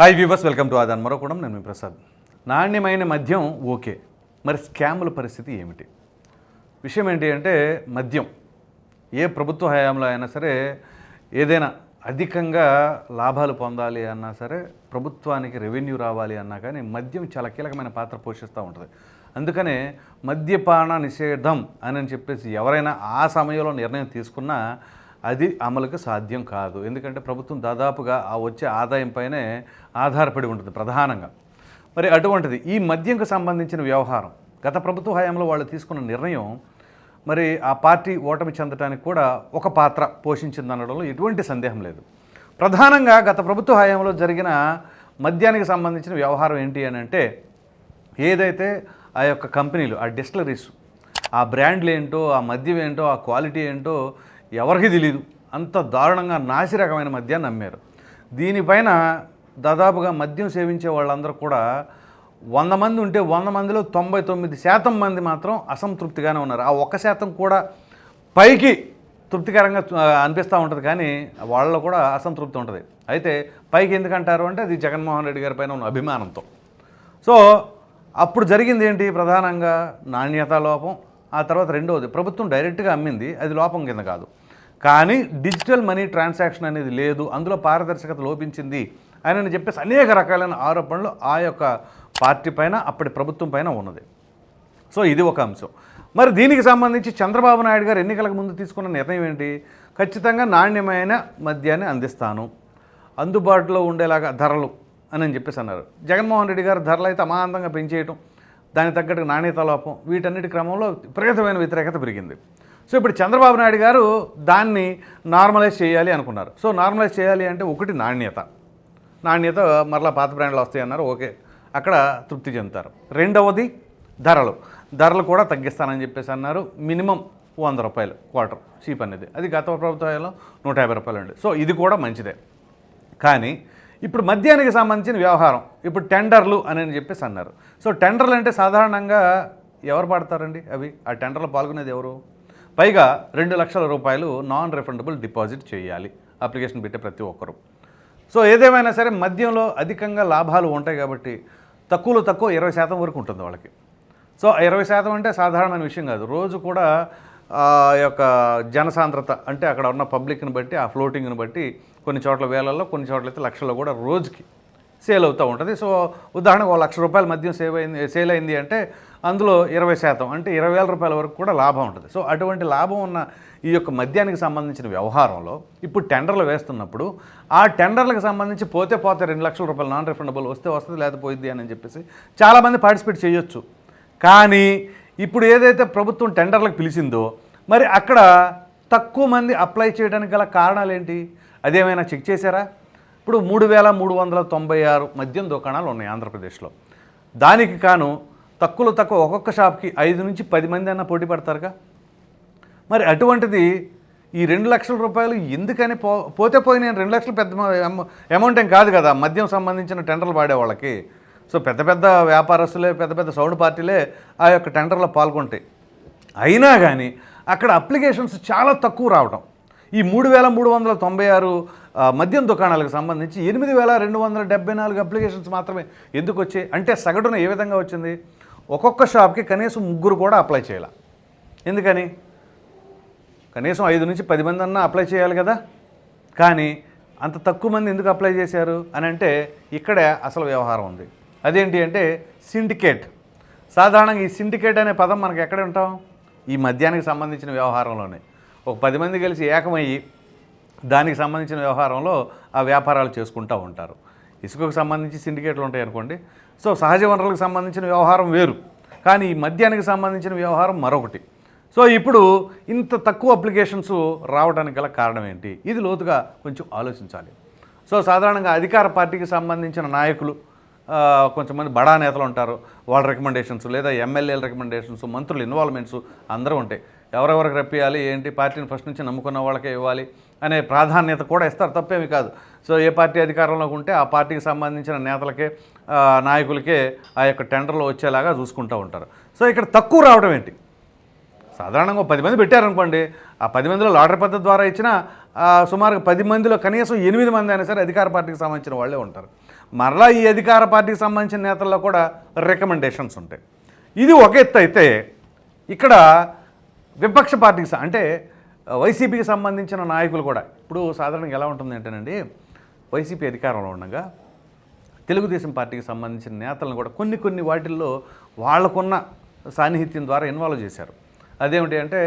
Hi viewers welcome to ఆదాన్ మరొకడం నేను మీ ప్రసాద్. నాణ్యమైన మద్యం ఓకే. మరి స్కాముల పరిస్థితి ఏమిటి? విషయం ఏంటి అంటే మద్యం. ఏ ప్రభుత్వ హయాంలో అయినా సరే ఏదైనా అధికంగా లాభాలు పొందాలి అన్నా సరే ప్రభుత్వానికి రెవెన్యూ రావాలి అన్నా కానీ మద్యం చాలా కీలకమైన పాత్ర పోషిస్తూ ఉంటుంది. అందుకనే మద్యపాన నిషేధం అని చెప్పేసి ఎవరైనా ఆ సమయంలో నిర్ణయం తీసుకున్నా అది అమలుకు సాధ్యం కాదు. ఎందుకంటే ప్రభుత్వం దాదాపుగా ఆ వచ్చే ఆదాయం పైనే ఆధారపడి ఉంటుంది ప్రధానంగా. మరి అటువంటిది ఈ మద్యంకు సంబంధించిన వ్యవహారం గత ప్రభుత్వ హయాంలో వాళ్ళు తీసుకున్న నిర్ణయం మరి ఆ పార్టీ ఓటమి చెందడానికి కూడా ఒక పాత్ర పోషించిందనడంలో ఎటువంటి సందేహం లేదు. ప్రధానంగా గత ప్రభుత్వ హయాంలో జరిగిన మద్యానికి సంబంధించిన వ్యవహారం ఏంటి అని అంటే ఏదైతే ఆ యొక్క కంపెనీలు ఆ డిస్టిలరీస్ ఆ బ్రాండ్లు ఏంటో ఆ మద్యం ఏంటో ఆ క్వాలిటీ ఏంటో ఎవరికి తెలియదు అంత దారుణంగా నాసి రకమైన మద్యాన్ని నమ్మారు. దీనిపైన దాదాపుగా మద్యం సేవించే వాళ్ళందరూ కూడా వంద మంది ఉంటే వంద మందిలో తొంభై తొమ్మిది శాతం మంది మాత్రం అసంతృప్తిగానే ఉన్నారు. ఆ ఒక్క శాతం కూడా పైకి తృప్తికరంగా అనిపిస్తూ ఉంటుంది కానీ వాళ్ళలో కూడా అసంతృప్తి ఉంటుంది. అయితే పైకి ఎందుకంటారు అంటే అది జగన్మోహన్ రెడ్డి గారి పైన ఉన్న అభిమానంతో. సో అప్పుడు జరిగింది ఏంటి? ప్రధానంగా నాణ్యత లోపం ఆ తర్వాత రెండవది ప్రభుత్వం డైరెక్ట్గా అమ్మింది అది లోపం కింద కాదు. కానీ డిజిటల్ మనీ ట్రాన్సాక్షన్ అనేది లేదు అందులో పారదర్శకత లోపించింది అని చెప్పేసి అనేక రకాలైన ఆరోపణలు ఆ యొక్క పార్టీ పైన అప్పటి ప్రభుత్వం పైన ఉన్నది. సో ఇది ఒక అంశం. మరి దీనికి సంబంధించి చంద్రబాబు నాయుడు గారు ఎన్నికలకు ముందు తీసుకున్న నిర్ణయం ఏంటి? ఖచ్చితంగా నాణ్యమైన మద్యాన్ని అందిస్తాను. అందుబాటులో ఉండేలాగా ధరలు అని అని చెప్పేసి అన్నారు. జగన్మోహన్ రెడ్డి గారు ధరలు అయితే అమాంతంగా పెంచేయటం దానికి తగ్గట్టు నాణ్యత లోపం వీటన్నిటి క్రమంలో విపరీతమైన వ్యతిరేకత పెరిగింది. సో ఇప్పుడు చంద్రబాబు నాయుడు గారు దాన్ని నార్మలైజ్ చేయాలి అనుకున్నారు. సో నార్మలైజ్ చేయాలి అంటే ఒకటి నాణ్యత. నాణ్యత మరలా పాత బ్రాండ్లు వస్తాయి అన్నారు ఓకే. అక్కడ తృప్తి చెందుతారు. రెండవది ధరలు. ధరలు కూడా తగ్గిస్తానని చెప్పేసి అన్నారు. మినిమం వంద రూపాయలు క్వార్టర్ చీప్ అనేది. అది గత ప్రభుత్వంలో నూట యాభై రూపాయలు ఉంది సో ఇది కూడా మంచిదే. కానీ ఇప్పుడు మద్యానికి సంబంధించిన వ్యవహారం. ఇప్పుడు టెండర్లు అని చెప్పేసి అన్నారు. సో టెండర్లు అంటే సాధారణంగా ఎవరు పడతారండి అవి? ఆ టెండర్లో పాల్గొనేది ఎవరు? పైగా రెండు లక్షల రూపాయలు నాన్ రిఫండబుల్ డిపాజిట్ చేయాలి. అప్లికేషన్ పెట్టే ప్రతి ఒక్కరు. సో ఏదేమైనా సరే మద్యంలో అధికంగా లాభాలు ఉంటాయి కాబట్టి తక్కువలో తక్కువ ఇరవై శాతం వరకు ఉంటుంది వాళ్ళకి. సో ఆ ఇరవై శాతం అంటే సాధారణమైన విషయం కాదు. రోజు కూడా ఆ యొక్క జనసాంద్రత అంటే అక్కడ ఉన్న పబ్లిక్ని బట్టి ఆ ఫ్లోటింగ్ని బట్టి కొన్ని చోట్ల వేలల్లో కొన్ని చోట్ల అయితే లక్షల్లో కూడా రోజుకి సేల్ అవుతూ ఉంటుంది. సో ఉదాహరణకు ఒక లక్ష రూపాయల మద్యం సేవ్ అయింది సేల్ అయింది అంటే అందులో ఇరవై శాతం అంటే ఇరవై వేల రూపాయల వరకు కూడా లాభం ఉంటుంది. సో అటువంటి లాభం ఉన్న ఈ యొక్క మద్యానికి సంబంధించిన వ్యవహారంలో ఇప్పుడు టెండర్లు వేస్తున్నప్పుడు ఆ టెండర్లకు సంబంధించి పోతే పోతే రెండు లక్షల రూపాయలు నాన్ రిఫండబుల్ వస్తే వస్తుంది లేకపోతే పోయిద్ది అని చెప్పేసి చాలామంది పార్టిసిపేట్ చేయొచ్చు. కానీ ఇప్పుడు ఏదైతే ప్రభుత్వం టెండర్లకు పిలిచిందో మరి అక్కడ తక్కువ మంది అప్లై చేయడానికి గల కారణాలు ఏంటి? అదేమైనా చెక్ చేశారా? ఇప్పుడు మూడు వేల మూడు వందల తొంభై ఆరు మద్యం దుకాణాలు ఉన్నాయి ఆంధ్రప్రదేశ్లో. దానికి కాను తక్కువలో తక్కువ ఒక్కొక్క షాప్కి ఐదు నుంచి పది మంది అన్న పోటీ పడతారుగా? మరి అటువంటిది ఈ రెండు లక్షల రూపాయలు ఎందుకని పో పోతే పోయిన రెండు లక్షలు పెద్ద అమౌంట్ ఏం కాదు కదా మద్యం సంబంధించిన టెండర్లు పాడే వాళ్ళకి. సో పెద్ద పెద్ద వ్యాపారస్తులే పెద్ద పెద్ద సౌండ్ పార్టీలే ఆ యొక్క టెండర్లో పాల్గొంటాయి. అయినా కానీ అక్కడ అప్లికేషన్స్ చాలా తక్కువ రావడం ఈ మూడు వేల మూడు వందల తొంభై ఆరు మద్యం దుకాణాలకు సంబంధించి ఎనిమిది వేల రెండు వందల డెబ్బై నాలుగు అప్లికేషన్స్ మాత్రమే ఎందుకు వచ్చాయి? అంటే సగటున ఏ విధంగా వచ్చింది? ఒక్కొక్క షాప్కి కనీసం ముగ్గురు కూడా అప్లై చేయాలి. ఎందుకని? కనీసం ఐదు నుంచి పది మంది అన్నా అప్లై చేయాలి కదా. కానీ అంత తక్కువ మంది ఎందుకు అప్లై చేశారు? అని అంటే ఇక్కడే అసలు వ్యవహారం ఉంది. అదేంటి అంటే సిండికేట్. సాధారణంగా ఈ సిండికేట్ అనే పదం మనకి ఎక్కడ ఉంటాం? ఈ మద్యానికి సంబంధించిన వ్యవహారంలోనే. ఒక పది మంది కలిసి ఏకమయ్యి దానికి సంబంధించిన వ్యవహారంలో ఆ వ్యాపారాలు చేసుకుంటూ ఉంటారు. ఇసుకకు సంబంధించి సిండికేట్లు ఉంటాయి అనుకోండి సో సహజ వనరులకు సంబంధించిన వ్యవహారం వేరు. కానీ ఈ మద్యానికి సంబంధించిన వ్యవహారం మరొకటి. సో ఇప్పుడు ఇంత తక్కువ అప్లికేషన్స్ రావడానికి గల కారణం ఏంటి? ఇది లోతుగా కొంచెం ఆలోచించాలి. సో సాధారణంగా అధికార పార్టీకి సంబంధించిన నాయకులు కొంతమంది బడా నేతలు ఉంటారు. వాళ్ళ రికమెండేషన్స్ లేదా ఎమ్మెల్యేల రికమెండేషన్స్ మంత్రుల ఇన్వాల్వ్మెంట్స్ అందరూ ఉంటాయి. ఎవరెవరికి రప్పియాలి ఏంటి? పార్టీని ఫస్ట్ నుంచి నమ్ముకున్న వాళ్ళకే ఇవ్వాలి అనే ప్రాధాన్యత కూడా ఇస్తారు. తప్పేమి కాదు. సో ఏ పార్టీ అధికారంలోకి ఉంటే ఆ పార్టీకి సంబంధించిన నేతలకే నాయకులకే ఆ యొక్క టెండర్లు వచ్చేలాగా చూసుకుంటూ ఉంటారు. సో ఇక్కడ తక్కువ రావడం ఏంటి? సాధారణంగా ఒక పది మంది పెట్టారనుకోండి. ఆ పది మందిలో లాటరీ పద్ధతి ద్వారా ఇచ్చిన సుమారు పది మందిలో కనీసం ఎనిమిది మంది అయినా సరే అధికార పార్టీకి సంబంధించిన వాళ్ళే ఉంటారు. మరలా ఈ అధికార పార్టీకి సంబంధించిన నేతల్లో కూడా రికమెండేషన్స్ ఉంటాయి. ఇది ఒక ఎత్తు అయితే ఇక్కడ విపక్ష పార్టీకి అంటే వైసీపీకి సంబంధించిన నాయకులు కూడా ఇప్పుడు సాధారణంగా ఎలా ఉంటుంది అంటేనండి వైసీపీ అధికారంలో ఉండగా తెలుగుదేశం పార్టీకి సంబంధించిన నేతలను కూడా కొన్ని కొన్ని వాటిల్లో వాళ్ళకున్న సాన్నిహిత్యం ద్వారా ఇన్వాల్వ్ చేశారు. అదేమిటి అంటే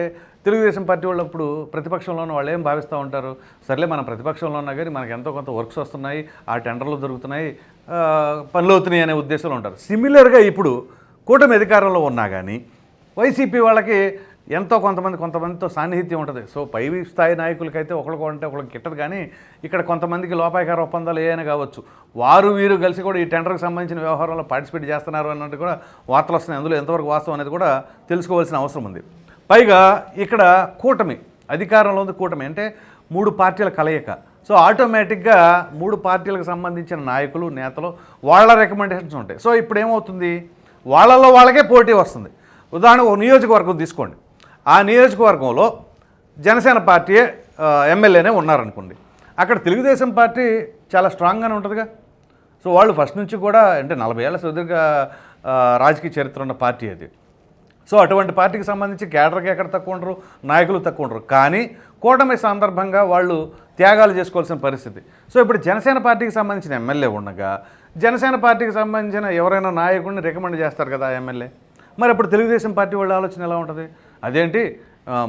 తెలుగుదేశం పార్టీ వాళ్ళు అప్పుడు ప్రతిపక్షంలో ఉన్న వాళ్ళు ఏం భావిస్తూ ఉంటారు? సర్లే మనం ప్రతిపక్షంలో ఉన్నా కానీ మనకు ఎంతో కొంత వర్క్స్ వస్తున్నాయి ఆ టెండర్లు దొరుకుతున్నాయి పనులు అవుతున్నాయి అనే ఉద్దేశంలో ఉంటారు. సిమిలర్గా ఇప్పుడు కూటమి అధికారంలో ఉన్నా కానీ వైసీపీ వాళ్ళకి ఎంతో కొంతమంది కొంతమందితో సాన్నిహిత్యం ఉంటుంది. సో పై స్థాయి నాయకులకైతే ఒకరికి అంటే ఒకరికి గిట్టదు కానీ ఇక్కడ కొంతమందికి లోపాయకార ఒప్పందాలు ఏమైనా కావచ్చు. వారు వీరు కలిసి కూడా ఈ టెండర్కి సంబంధించిన వ్యవహారంలో పార్టిసిపేట్ చేస్తున్నారు అన్నట్టు కూడా వార్తలు వస్తున్నాయి. అందులో ఎంతవరకు వాస్తవం అనేది కూడా తెలుసుకోవాల్సిన అవసరం ఉంది. పైగా ఇక్కడ కూటమి అధికారంలో ఉంది కూటమి. అంటే మూడు పార్టీల కలయిక. సో ఆటోమేటిక్గా మూడు పార్టీలకు సంబంధించిన నాయకులు నేతలు వాళ్ళ రికమెండేషన్స్ ఉంటాయి. సో ఇప్పుడు ఏమవుతుంది వాళ్ళలో వాళ్ళకే పోటీ వస్తుంది. ఉదాహరణకు ఒక నియోజకవర్గం తీసుకోండి. ఆ నియోజకవర్గంలో జనసేన పార్టీ ఎమ్మెల్యేనే ఉన్నారనుకోండి. అక్కడ తెలుగుదేశం పార్టీ చాలా స్ట్రాంగ్గానే ఉంటుందిగా. సో వాళ్ళు ఫస్ట్ నుంచి కూడా అంటే నలభై ఏళ్ళ సుదీర్ఘ రాజకీయ చరిత్ర ఉన్న పార్టీ అది. సో అటువంటి పార్టీకి సంబంధించి కేడర్కి ఎక్కడ తక్కువ ఉండరు నాయకులు తక్కువ ఉండరు. కానీ కూటమి సందర్భంగా వాళ్ళు త్యాగాలు చేసుకోవాల్సిన పరిస్థితి. సో ఇప్పుడు జనసేన పార్టీకి సంబంధించిన ఎమ్మెల్యే ఉండగా జనసేన పార్టీకి సంబంధించిన ఎవరైనా నాయకుడిని రికమెండ్ చేస్తారు కదా ఎమ్మెల్యే? మరి అప్పుడు తెలుగుదేశం పార్టీ వాళ్ళ ఆలోచన ఎలా ఉంటుంది? అదేంటి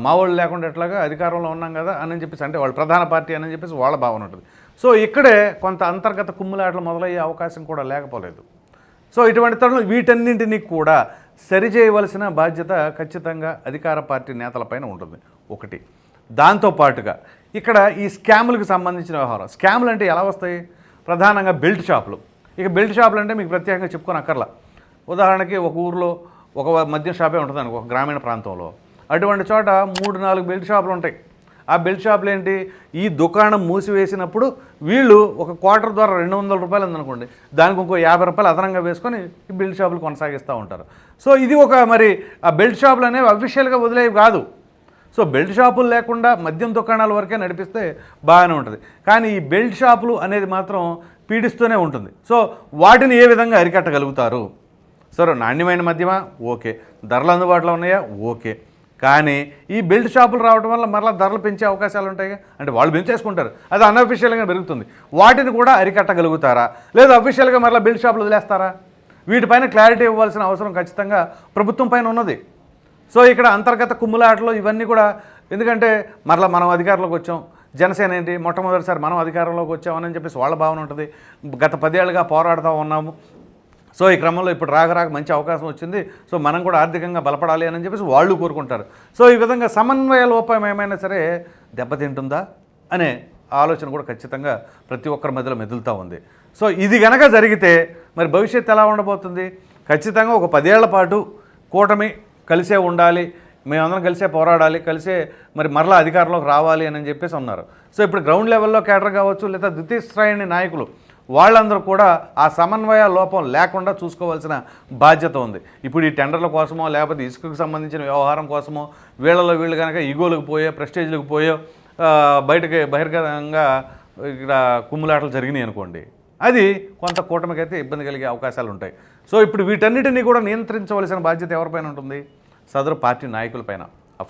మా వాళ్ళు లేకుండా ఎట్లాగా అధికారంలో ఉన్నాం కదా అని చెప్పేసి అంటే వాళ్ళు ప్రధాన పార్టీ అని చెప్పేసి వాళ్ళ భావన ఉంటుంది. సో ఇక్కడే కొంత అంతర్గత కుమ్ములాటలు మొదలయ్యే అవకాశం కూడా లేకపోలేదు. సో ఇటువంటి తరుణం వీటన్నింటినీ కూడా సరిచేయవలసిన బాధ్యత ఖచ్చితంగా అధికార పార్టీ నేతలపైన ఉంటుంది. ఒకటి. దాంతోపాటుగా ఇక్కడ ఈ స్కాములకు సంబంధించిన వ్యవహారం. స్కాములు అంటే ఎలా వస్తాయి? ప్రధానంగా బెల్ట్ షాపులు. ఇక బెల్ట్ షాపులు అంటే మీకు ప్రత్యేకంగా చెప్పుకొని అక్కర్లా ఉదాహరణకి ఒక ఊర్లో ఒక మద్యం షాపే ఉంటుంది అనుకో గ్రామీణ ప్రాంతంలో. అటువంటి చోట మూడు నాలుగు బెల్ట్ షాపులు ఉంటాయి. ఆ బెల్ట్ షాపులు ఏంటి? ఈ దుకాణం మూసివేసినప్పుడు వీళ్ళు ఒక క్వార్టర్ ద్వారా రెండు వందల రూపాయలు ఉందనుకోండి దానికి ఇంకో యాభై రూపాయలు అదనంగా వేసుకొని ఈ బెల్ట్ షాపులు కొనసాగిస్తూ ఉంటారు. సో ఇది ఒక మరి ఆ బెల్ట్ షాపులు అనేవి అఫీషియల్గా వదిలేవి కాదు. సో బెల్ట్ షాపులు లేకుండా మద్యం దుకాణాల వరకే నడిపిస్తే బాగానే ఉంటుంది. కానీ ఈ బెల్ట్ షాపులు అనేది మాత్రం పీడిస్తూనే ఉంటుంది. సో వాటిని ఏ విధంగా అరికట్టగలుగుతారు? సరే నాణ్యమైన మద్యమా? ఓకే. ధరలు అందుబాటులో ఉన్నాయా? ఓకే. కానీ ఈ బెల్ట్ షాపులు రావడం వల్ల మరలా ధరలు పెంచే అవకాశాలు ఉంటాయి అంటే వాళ్ళు పెంచేసుకుంటారు. అది అన్అఫీషియల్గా పెరుగుతుంది. వాటిని కూడా అరికట్టగలుగుతారా? లేదా అఫీషియల్గా మరలా బెల్ట్ షాపులు వదిలేస్తారా? వీటిపైన క్లారిటీ ఇవ్వాల్సిన అవసరం ఖచ్చితంగా ప్రభుత్వం పైన ఉన్నది. సో ఇక్కడ అంతర్గత కుమ్ములాటలు ఇవన్నీ కూడా ఎందుకంటే మరలా మనం అధికారంలోకి వచ్చాం. జనసేన ఏంటి? మొట్టమొదటిసారి మనం అధికారంలోకి వచ్చామని చెప్పేసి వాళ్ళ భావన ఉంటుంది. గత పదేళ్ళుగా పోరాడుతూ ఉన్నాము. సో ఈ క్రమంలో ఇప్పుడు రాక రాక మంచి అవకాశం వచ్చింది. సో మనం కూడా ఆర్థికంగా బలపడాలి అని చెప్పేసి వాళ్ళు కోరుకుంటారు. సో ఈ విధంగా సమన్వయ లోపం ఏమైనా సరే దెబ్బతింటుందా అనే ఆలోచన కూడా ఖచ్చితంగా ప్రతి ఒక్కరి మధ్యలో మెదులుతూ ఉంది. సో ఇది గనక జరిగితే మరి భవిష్యత్తు ఎలా ఉండబోతుంది? ఖచ్చితంగా ఒక పదేళ్ళ పాటు కూటమి కలిసే ఉండాలి. మేమందరం కలిసే పోరాడాలి. కలిసే మరి మరలా అధికారంలోకి రావాలి అని చెప్పేసి ఉన్నారు సో ఇప్పుడు గ్రౌండ్ లెవెల్లో కేటర్ కావచ్చు లేదా ద్వితీయ శ్రేణి నాయకులు వాళ్ళందరూ కూడా ఆ సమన్వయ లోపం లేకుండా చూసుకోవాల్సిన బాధ్యత ఉంది. ఇప్పుడు ఈ టెండర్ల కోసమో లేకపోతే ఇసుకకు సంబంధించిన వ్యవహారం కోసమో వీళ్ళలో వీళ్ళు కనుక ఈగోలకు పోయో ప్రెస్టేజ్లకు పోయో బయటకి బహిర్గతంగా ఇక్కడ కుమ్ములాటలు జరిగినాయి అనుకోండి అది కొంత కూటమికైతే ఇబ్బంది కలిగే అవకాశాలు ఉంటాయి. సో ఇప్పుడు వీటన్నిటినీ కూడా నియంత్రించవలసిన బాధ్యత ఎవరిపైన ఉంటుంది? సదరు పార్టీ నాయకులపైన.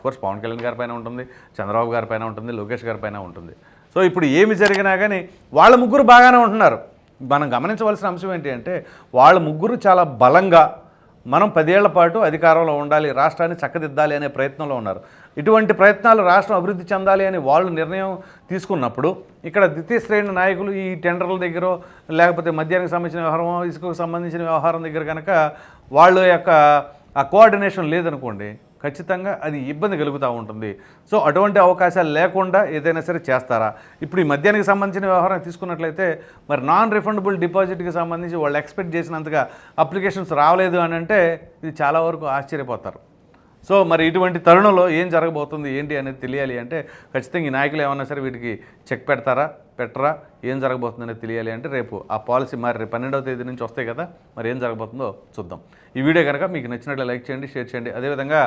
కోర్స్ పవన్ కళ్యాణ్ గారి పైన ఉంటుంది చంద్రబాబు గారి పైన ఉంటుంది లోకేష్ గారి పైన ఉంటుంది. సో ఇప్పుడు ఏమి జరిగినా కానీ వాళ్ళ ముగ్గురు బాగానే ఉంటున్నారు. మనం గమనించవలసిన అంశం ఏంటి అంటే వాళ్ళ ముగ్గురు చాలా బలంగా మనం పదేళ్ళ పాటు అధికారంలో ఉండాలి రాష్ట్రాన్ని చక్కదిద్దాలి అనే ప్రయత్నంలో ఉన్నారు. ఇటువంటి ప్రయత్నాలు రాష్ట్రం అభివృద్ధి చెందాలి అని వాళ్ళు నిర్ణయం తీసుకున్నప్పుడు ఇక్కడ ద్వితీయ శ్రేణి నాయకులు ఈ టెండర్ల దగ్గర లేకపోతే మద్యానికి సంబంధించిన వ్యవహారం ఇసుకకు సంబంధించిన వ్యవహారం దగ్గర కనుక వాళ్ళ యొక్క ఆ కోఆర్డినేషన్ లేదనుకోండి ఖచ్చితంగా అది ఇబ్బంది కలుగుతూ ఉంటుంది. సో అటువంటి అవకాశాలు లేకుండా ఏదైనా సరే చేస్తారా? ఇప్పుడు ఈ మద్యానికి సంబంధించిన వ్యవహారం తీసుకున్నట్లయితే మరి నాన్ రిఫండబుల్ డిపాజిట్కి సంబంధించి వాళ్ళు ఎక్స్పెక్ట్ చేసినంతగా అప్లికేషన్స్ రావలేదు అని అంటే ఇది చాలా వరకు ఆశ్చర్యపోతారు. సో మరి ఇటువంటి తరుణంలో ఏం జరగబోతుంది? ఏంటి అనేది తెలియాలి అంటే ఖచ్చితంగా ఈ నాయకులు ఏమన్నా సరే వీటికి చెక్ పెడతారా? పెట్టరా? ఏం జరగబోతుందనేది తెలియాలి అంటే రేపు ఆ పాలసీ మరి రేపు పన్నెండవ తేదీ నుంచి వస్తాయి కదా మరి ఏం జరగబోతుందో చూద్దాం. ఈ వీడియో కనుక మీకు నచ్చినట్లు లైక్ చేయండి షేర్ చేయండి. అదేవిధంగా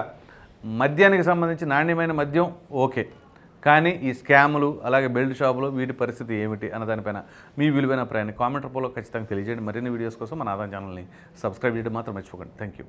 మద్యానికి సంబంధించి నాణ్యమైన మద్యం ఓకే కానీ ఈ స్కాములు అలాగే బెల్ట్ షాపులు వీటి పరిస్థితి ఏమిటి అన్న దానిపైన మీ విలువైన ప్రయాణం కామెంట్ రూపంలో ఖచ్చితంగా తెలియజేయండి. మరిన్ని వీడియోస్ కోసం మన ఆదాయం ఛానల్ని సబ్స్క్రైబ్ చేయడం మాత్రం మర్చిపోకండి. Thank you